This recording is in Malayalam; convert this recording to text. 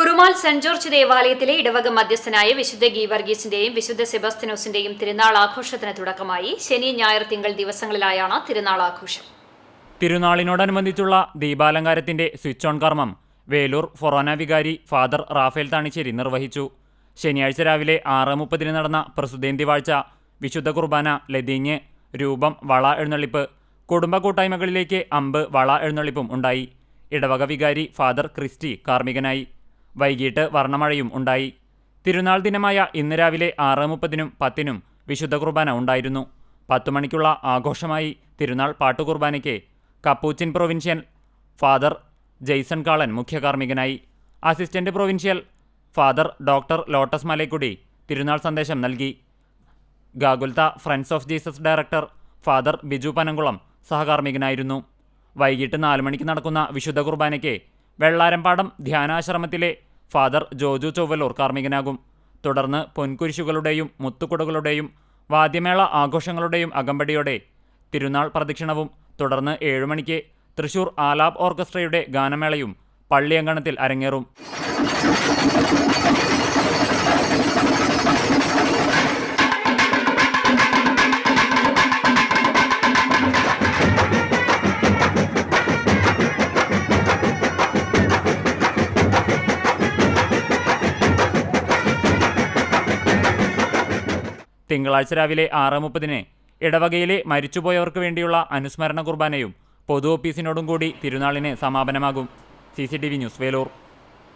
കുറുമാൽ സെന്റ് ജോർജ് ദേവാലയത്തിലെ ഇടവക മധ്യസ്ഥനായ വിശുദ്ധ ഗീവർഗീസിന്റെയും വിശുദ്ധ സെബസ്തിനോസിന്റെയും തിരുനാൾ ആഘോഷത്തിന് തുടക്കമായി ശനി ഞായർ തിങ്കൾ ദിവസങ്ങളിലായാണ് തിരുനാൾ ആഘോഷം. തിരുനാളിനോടനുബന്ധിച്ചുള്ള ദീപാലങ്കാരത്തിന്റെ സ്വിച്ച് ഓൺ കർമ്മം വേലൂർ ഫൊറോന വികാരി ഫാദർ റാഫേൽ താണിശ്ശേരി നിർവഹിച്ചു. ശനിയാഴ്ച രാവിലെ ആറ് മുപ്പതിന് നടന്ന പ്രസുദേന്തി വാഴ്ച വിശുദ്ധ കുർബാന ലതീഞ്ഞ് രൂപം വള എഴുന്നള്ളിപ്പ് കുടുംബ കൂട്ടായ്മകളിലേക്ക് അമ്പ് വള എഴുന്നള്ളിപ്പും ഉണ്ടായി. ഇടവക വികാരി ഫാദർ ക്രിസ്റ്റി കാർമ്മികനായി. വൈകിട്ട് വർണമഴയും ഉണ്ടായി. തിരുനാൾ ദിനമായ ഇന്ന് രാവിലെ ആറ് മുപ്പതിനും പത്തിനും വിശുദ്ധ കുർബാന ഉണ്ടായിരുന്നു. പത്തു മണിക്കുള്ള ആഘോഷമായി തിരുനാൾ പാട്ടുകുർബാനയ്ക്ക് Capuchin provincial father Jaison Kalan മുഖ്യകാർമ്മികനായി. Assistant provincial father doctor Lotus Malaikkudi തിരുനാൾ സന്ദേശം നൽകി. Golgotha friends of Jesus director father Biju Panankulam സഹകാർമ്മികനായിരുന്നു. വൈകിട്ട് നാല് മണിക്ക് നടക്കുന്ന വിശുദ്ധ കുർബാനയ്ക്ക് വെള്ളാരമ്പാടം ധ്യാനാശ്രമത്തിലെ ഫാദർ ജോജു ചൊവ്വലൂർ കാർമ്മികനാകും. തുടർന്ന് പൊൻകുരിശുകളുടെയും മുത്തുകുടകളുടെയും വാദ്യമേള ആഘോഷങ്ങളുടെയും അകമ്പടിയോടെ തിരുനാൾ പ്രദക്ഷിണവും തുടർന്ന് ഏഴുമണിക്ക് തൃശൂർ ആലാബ് ഓർക്കസ്ട്രയുടെ ഗാനമേളയും പള്ളിയങ്കണത്തിൽ അരങ്ങേറും. തിങ്കളാഴ്ച രാവിലെ ആറ് മുപ്പതിന് ഇടവകയിലെ മരിച്ചുപോയവർക്ക് വേണ്ടിയുള്ള അനുസ്മരണ കുർബാനയും പൊതു ഓഫീസിനോടും കൂടി തിരുനാളിന് സമാപനമാകും. C news Velur.